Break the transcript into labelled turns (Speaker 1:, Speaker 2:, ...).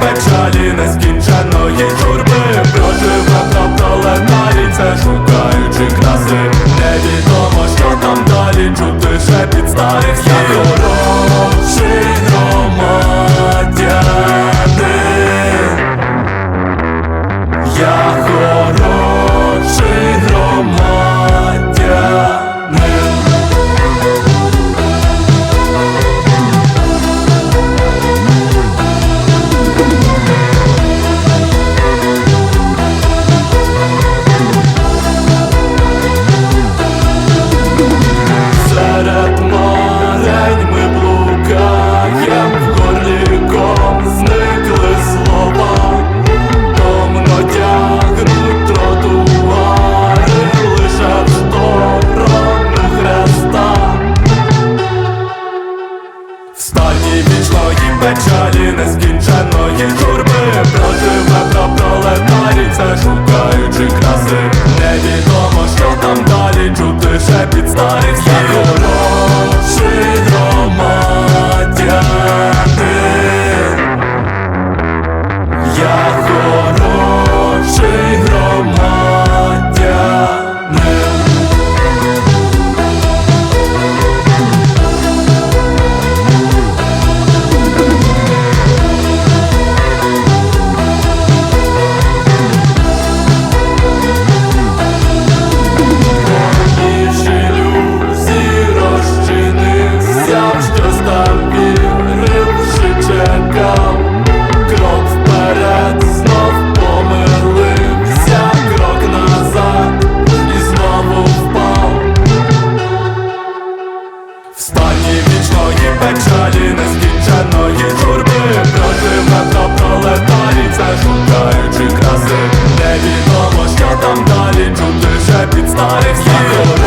Speaker 1: печалі нескінченої журби Прожива та паленарі, це шукаючи краси. Невідомо, що там далі чути ще під старих хороший громадянин Я хороший печалі нескінченної журби Проживе пропролетарій, все шукаючи краси. Невідомо, що там далі чути шепіт старих слів Thank you.